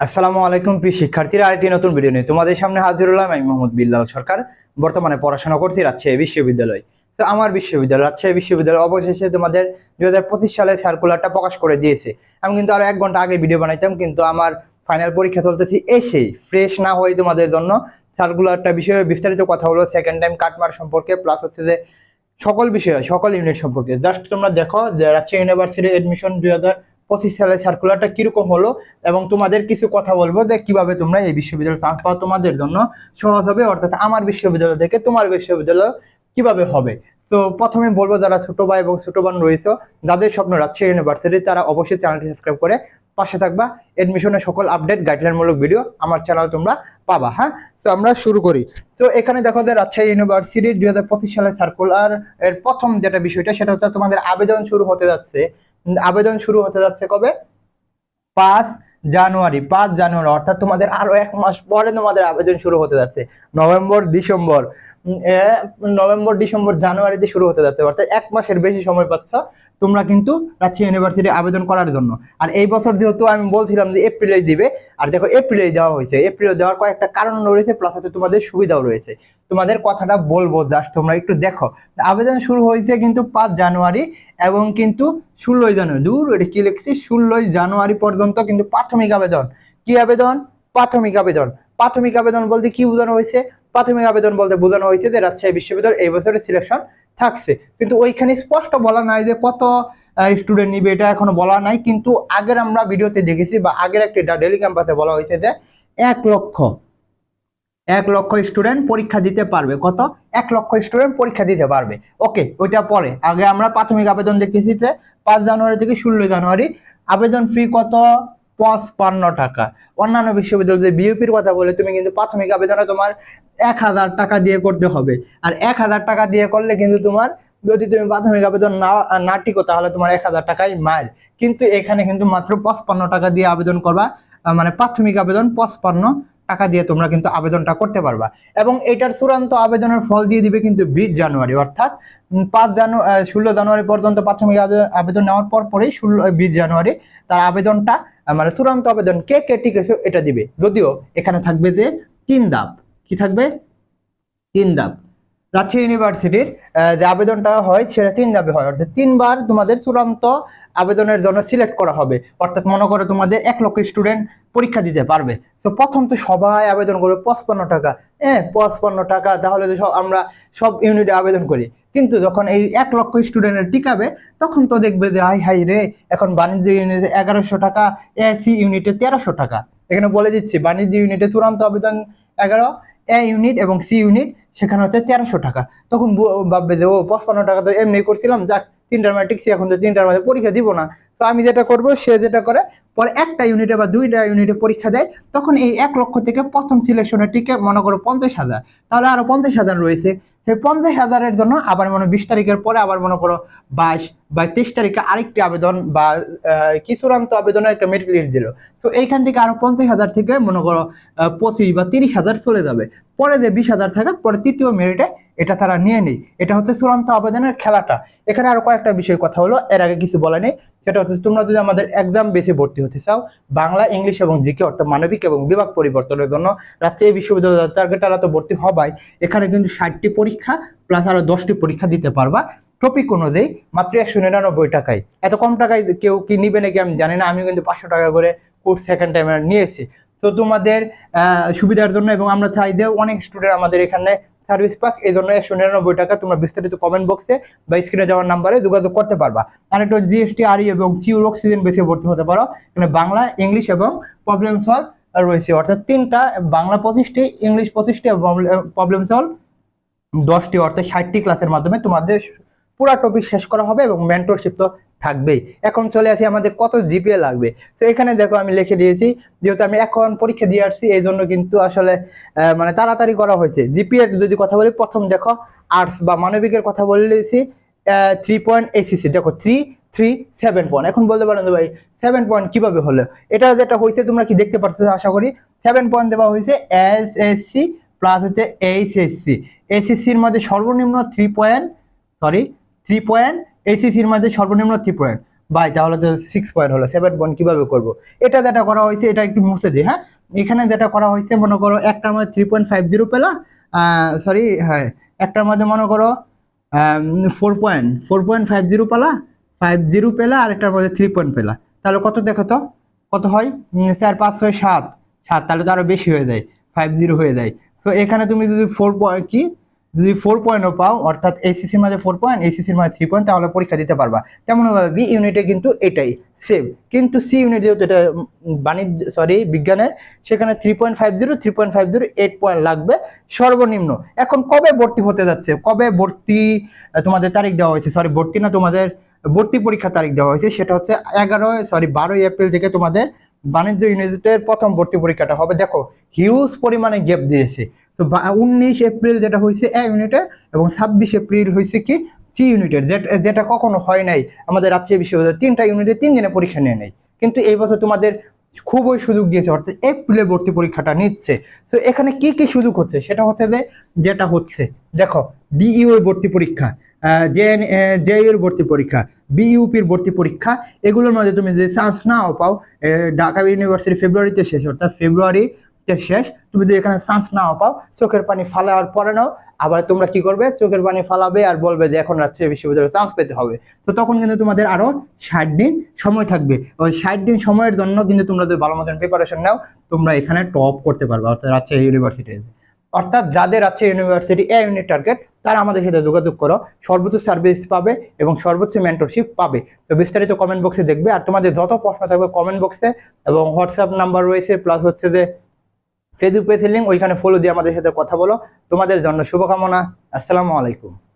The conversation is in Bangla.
আসসালামু আলাইকুম প্রিয় শিক্ষার্থীরা, আরেকটি নতুন ভিডিও নিয়ে তোমাদের সামনে হাজির হলাম আমি মোহাম্মদ বিল্লাল সরকার, বর্তমানে পড়াশোনা করছি রাজশাহী বিশ্ববিদ্যালয়। তো আমার বিশ্ববিদ্যালয়, রাজশাহী বিশ্ববিদ্যালয় অবশেষে তোমাদের দুই হাজার পঁচিশ সালে সার্কুলারটা প্রকাশ করে দিয়েছে। আমি কিন্তু আরও এক ঘণ্টা আগে ভিডিও বানাইতাম, কিন্তু আমার ফাইনাল পরীক্ষা চলতেছি এসেই। ফ্রেশ না হয়ে তোমাদের জন্য সার্কুলারটা বিষয়ে বিস্তারিত কথা হলো সেকেন্ড টাইম কাটমার সম্পর্কে প্লাস হচ্ছে যে সকল বিষয়, সকল ইউনিট সম্পর্কে। জাস্ট তোমরা দেখো যে রাজশাহী ইউনিভার্সিটি এডমিশন দুই হাজার পঁচিশ সালের সার্কুলারটা কীরকম হলো এবং তোমাদের কিছু কথা বলব যে কীভাবে তোমরা এই বিশ্ববিদ্যালয়ে চান্স পাওয়া তোমাদের জন্য সহজ হবে, অর্থাৎ আমার বিশ্ববিদ্যালয় থেকে তোমার বিশ্ববিদ্যালয় কীভাবে হবে। তো প্রথমে বলব যারা ছোট ভাই এবং ছোট বোন রয়েছে, যাদের স্বপ্ন রাজশাহী ইউনিভার্সিটি তারা অবশ্যই চ্যানেলটি সাবস্ক্রাইব করে পাশে থাকবা। এডমিশনের সকল আপডেট গাইডলাইনমূলক ভিডিও আমার চ্যানেল তোমরা পাবা হ্যাঁ? তো আমরা শুরু করি। তো এখানে দেখো যে রাজশাহী ইউনিভার্সিটির দুই সালের সার্কুলার এর প্রথম যেটা বিষয়টা, সেটা হচ্ছে তোমাদের আবেদন শুরু হতে যাচ্ছে আবেদন শুরু হতে যাচ্ছে কবে? পাঁচ জানুয়ারি পাঁচ জানুয়ারি, অর্থাৎ তোমাদের আরও এক মাস পরে তোমাদের আবেদন শুরু হতে যাচ্ছে। নভেম্বর, ডিসেম্বর নভেম্বর, ডিসেম্বর, জানুয়ারিতে শুরু হতে যাচ্ছে, অর্থাৎ এক মাসের বেশি সময় পাচ্ছ তোমরা কিন্তু রাজশাহী ইউনিভার্সিটি আবেদন করার জন্য। আর এই বছর যেহেতু আমি বলছিলাম যে এপ্রিলেই দিবে, আর দেখো এপ্রিলেই দেওয়া হয়েছে। এপ্রিলে দেওয়ার কয়েকটা কারণ রয়েছে প্লাস হচ্ছে তোমাদের সুবিধাও রয়েছে। তোমাদের কথাটা বলব জাস্ট তোমরা একটু দেখো। আবেদন শুরু হয়েছে কিন্তু পাঁচ জানুয়ারি এবং কিন্তু ষোলোই জানুয়ারি, দূর, এটা কি লিখছি? ষোলোই জানুয়ারি পর্যন্ত কিন্তু প্রাথমিক আবেদন। কি আবেদন? প্রাথমিক আবেদন। প্রাথমিক আবেদন বলতে কি বোঝানো হয়েছে? প্রাথমিক আবেদন বলতে বোঝানো হয়েছে যে রাজশাহী বিশ্ববিদ্যালয় এই বছরের সিলেকশন থাকছে। কিন্তু ওইখানে স্পষ্ট বলা নাই যে কত স্টুডেন্ট নিবে, এটা এখনও বলা নাই। কিন্তু আগের আমরা ভিডিওতে দেখেছি বা আগের একটি ডেলি ক্যাম্পাসে বলা হয়েছে যে এক লক্ষ এক লক্ষ স্টুডেন্ট পরীক্ষা দিতে পারবে। কত? এক লক্ষ স্টুডেন্ট পরীক্ষা দিতে পারবে। ওকে ওইটা পরে। আগে আমরা প্রাথমিক আবেদন দেখেছি যে পাঁচ জানুয়ারি থেকে ষোলো জানুয়ারি। আবেদন ফি কত? পঁচপান্ন টাকা। অন্যান্য বিশ্ববিদ্যালয় যে কথা বলে, তুমি কিন্তু প্রাথমিক আবেদনে তোমার এক হাজার টাকা দিয়ে করতে হবে। আর এক হাজার টাকা দিয়ে করলে কিন্তু তোমার যদি তুমি প্রাথমিক আবেদন না না টিকো, তাহলে তোমার এক হাজার টাকাই মার কিন্তু এখানে কিন্তু মাত্র পঁচপান্ন টাকা দিয়ে আবেদন করবা। মানে প্রাথমিক আবেদন পঁচপান্ন টাকা দিয়ে তোমরা কিন্তু আবেদনটা করতে পারবা। এবং এটার চূড়ান্ত আবেদনের ফল দিয়ে দিবে কিন্তু বিশ জানুয়ারি, অর্থাৎ পাঁচ জানুয়ারি ষোলো জানুয়ারি পর্যন্ত প্রাথমিক আবে- আবেদন নেওয়ার পর পরেই ষোলো বিশ জানুয়ারি তার আবেদনটা মানে চূড়ান্ত আবেদন কে কে টিকেছে এটা দিবে। যদিও এখানে থাকবে যে তিন ধাপ কি থাকবে? তিন ধাপ রাজশাহী ইউনিভার্সিটির যে আবেদনটা হয়, সেটা তিন ধাপে হয়। অর্থাৎ তিনবার তোমাদের চূড়ান্ত আবেদনের জন্য সিলেক্ট করা হবে। অর্থাৎ মনে করো তোমাদের এক লক্ষ স্টুডেন্ট পরীক্ষা দিতে পারবে। তো প্রথম তো সবাই আবেদন করবে, পঁচপান্ন টাকা। হ্যাঁ পঁচপান্ন টাকা, তাহলে তো সব আমরা সব ইউনিটে আবেদন করি। কিন্তু যখন এই এক লক্ষ স্টুডেন্টের টিকাবে, তখন তো দেখবে যে হাই হাই রে, এখন বাণিজ্য ইউনিটে এগারোশো টাকা এসি ইউনিটে তেরোশো টাকা। এখানে বলে দিচ্ছি, বাণিজ্য ইউনিটে চূড়ান্ত আবেদন এগারো এ ইউনিট এবং সি ইউনিট সেখানে হচ্ছে তেরোশো টাকা। তখন ভাববে যে, ও পঁচপান্ন টাকা তো এমনি করছিলাম, যাক, তিনটার মাঝে টিকছি, এখন তো তিনটার মাঝে পরীক্ষা দিব না। তো আমি যেটা করব, সে যেটা করে, পরে একটা ইউনিটে বা দুইটা ইউনিটে পরীক্ষা দেয়, তখন এই এক লক্ষ থেকে প্রথম সিলেকশনের টিকে মনে করো পঞ্চাশ হাজার। তাহলে আরও পঞ্চাশ হাজার রয়েছে। সেই পঞ্চাশ হাজারের জন্য আবার মনে বিশ তারিখের পরে আবার মনে করো বাইশ বা তেইশ তারিখে আরেকটি আবেদন বা কি চূড়ান্ত আবেদনের একটা মেরিট লিস্ট দিল। তো এইখান থেকে আরও পঞ্চাশ হাজার থেকে মনে করো পঁচিশ বা তিরিশ হাজার চলে যাবে। পরে যে বিশ হাজার থাকে, পরে তৃতীয় মেরিটে এটা তারা নিয়ে নেই। এটা হচ্ছে চূড়ান্ত আবেদনের খেলাটা। এখানে আরও কয়েকটা বিষয় কথা হলো, এর আগে কিছু বলা নেই। সেটা হচ্ছে তোমরা যদি আমাদের এক্সাম বেসে ভর্তি হতে চাও, বাংলা, ইংলিশ এবং জিকে অর্থাৎ মানবিক এবং বিভাগ পরিবর্তনের জন্য রাজশাহী বিশ্ববিদ্যালয়ের টার্গেটারা তো ভর্তি হবাই। এখানে কিন্তু ষাটটি পরীক্ষা প্লাস আরও দশটি পরীক্ষা দিতে পারবা। টপিক অনুযায়ী মাত্র একশো নিরানব্বই টাকায়। এত কম টাকায় কেউ কি নিবে নাকি আমি জানি না আমি কিন্তু পাঁচশো টাকা করে কোর্স সেকেন্ড টাইমে নিয়েছি। তো তোমাদের সুবিধার জন্য এবং আমরা চাই যে অনেক স্টুডেন্ট আমাদের এখানে সার্ভিস পাক, এই জন্য একশো নিরানব্বই টাকা তোমরা বিস্তারিত কমেন্ট বক্সে বা স্ক্রিনে যাওয়ার নাম্বারে যোগাযোগ করতে পারবা। আর একটু জিএসটি আরই এবং সিউর অক্সিজেন বেশি ভর্তি হতে পারো। এখানে বাংলা ইংলিশ এবং প্রবলেম সলভ রয়েছে। অর্থাৎ তিনটা, বাংলা পঁচিশটি ইংলিশ পঁচিশটি প্রবলেম সলভ দশটি, অর্থাৎ ষাটটি ক্লাসের মাধ্যমে তোমাদের পুরা টপিক শেষ করা হবে এবং মেন্টরশিপ তো থাকবেই। এখন চলে আসি আমাদের কত জিপিএ লাগবে। তো এখানে দেখো আমি লিখে দিয়েছি, যেহেতু আমি এখন পরীক্ষা দিয়ে আসছি, এই জন্য কিন্তু আসলে মানে তাড়াতাড়ি করা হয়েছে। জিপিএ যদি কথা বলি, প্রথম দেখো আর্টস বা মানবিকের কথা বলেছি থ্রি পয়েন্ট এসিসি দেখো থ্রি থ্রি সেভেন পয়েন্ট এখন বলতে পারেন ভাই সেভেন পয়েন্ট কীভাবে হলো? এটা যেটা হয়েছে, তোমরা কি দেখতে পাচ্ছ আশা করি? সেভেন পয়েন্ট দেওয়া হয়েছে এস এস সি প্লাস হচ্ছে এইচ এস সি এসএসসির মধ্যে সর্বনিম্ন three point sorry three point এসিসির মধ্যে সর্বনিম্ন থ্রি পয়েন্ট বাই তাহলে তো সিক্স পয়েন্ট হলো সেভেন পয়েন্ট কীভাবে করব? এটা যেটা করা হয়েছে, এটা একটু মুছে দিই হ্যাঁ? এখানে যেটা করা হয়েছে, মনে করো একটার মধ্যে থ্রি পয়েন্ট ফাইভ জিরো পেলা সরি হ্যাঁ একটার মধ্যে মনে করো four point four point five zero পেলা ফাইভ জিরো পেলা, আর একটার মধ্যে থ্রি পয়েন্ট পেলা। তাহলে কত দেখো তো? কত হয়? চার, পাঁচ, ছয়, সাত। সাত, তাহলে তো আরও বেশি হয়ে যায় ফাইভ জিরো হয়ে যায়। তো এখানে তুমি যদি ফোর পয়েন্ট কি যদি ফোর পয়েন্টও পাও, অর্থাৎ এসিসির মাঝে ফোর পয়েন্ট এসিসির মাঝে থ্রি পয়েন্ট তাহলে পরীক্ষা দিতে পারবা। তেমনভাবে বি ইউনিটে কিন্তু এটাই সেম কিন্তু সি ইউনিট যেহেতু এটা বাণিজ্য সরি বিজ্ঞানের সেখানে three point five zero three point five zero eight point লাগবে, সর্বনিম্ন। এখন কবে ভর্তি হতে যাচ্ছে? কবে ভর্তি তোমাদের তারিখ দেওয়া হয়েছে? সরি ভর্তি না তোমাদের, ভর্তি পরীক্ষার তারিখ দেওয়া হয়েছে, সেটা হচ্ছে এগারো সরি বারোই এপ্রিল থেকে তোমাদের বাণিজ্য ইউনিটের প্রথম ভর্তি পরীক্ষাটা হবে। দেখো হিউজ পরিমাণে গ্যাপ দিয়েছে। তো উনিশ এপ্রিল যেটা হয়েছে, এ ইউনিটের এবং ছাব্বিশ এপ্রিল হয়েছে কি, সি ইউনিটের। যেটা কখনো হয় নাই, আমাদের রাজশাহী বিশ্ববিদ্যালয় তিনটা ইউনিটে তিন দিনে পরীক্ষা নিয়ে নেয় কিন্তু এই বছর তোমাদের খুবই সুযোগ দিয়েছে, অর্থাৎ এপ্রিলে ভর্তি পরীক্ষাটা নিচ্ছে। তো এখানে কি কি সুযোগ হচ্ছে? সেটা হচ্ছে যে, যেটা হচ্ছে, দেখো ডিইউ এর ভর্তি পরীক্ষা জে জে এর ভর্তি পরীক্ষা বিইউপির ভর্তি পরীক্ষা, এগুলোর মধ্যে তুমি যদি চান্স নাও পাও ঢাকা ইউনিভার্সিটি ফেব্রুয়ারিতে শেষ, অর্থাৎ ফেব্রুয়ারিতে শেষ। তুমি যদি এখানে চান্স নাও পাও, চোখের পানি ফালাওয়ার পরে নাও। আবার তোমরা কি করবে? চোখের পানি ফালাবে আর বলবে যে এখন রাজশাহী বিশ্ববিদ্যালয়ে চান্স পেতে হবে। তো তখন কিন্তু তোমাদের আরও ষাট দিন সময় থাকবে। ওই ষাট দিন সময়ের জন্য কিন্তু তোমরা যদি ভালো মতন প্রিপারেশন নাও। তোমরা এখানে টপ করতে পারবে, অর্থাৎ রাজশাহী ইউনিভার্সিটিতে অর্থাৎ যাদের আছে ইউনিভার্সিটি এ ইউনিট টার্গেট তারা আমাদের সাথে যোগাযোগ করো। সর্বোচ্চ সার্ভিস পাবে এবং সর্বোচ্চ মেন্টরশিপ পাবে। তো বিস্তারিত কমেন্ট বক্সে দেখবে। আর তোমাদের যত প্রশ্ন থাকবে কমেন্ট বক্সে এবং হোয়াটসঅ্যাপ নাম্বার রয়েছে প্লাস হচ্ছে যে ফেসবুক পেজের লিঙ্ক ওইখানে ফলো দিয়ে আমাদের সাথে কথা বলো। তোমাদের জন্য শুভকামনা। আসসালামু আলাইকুম।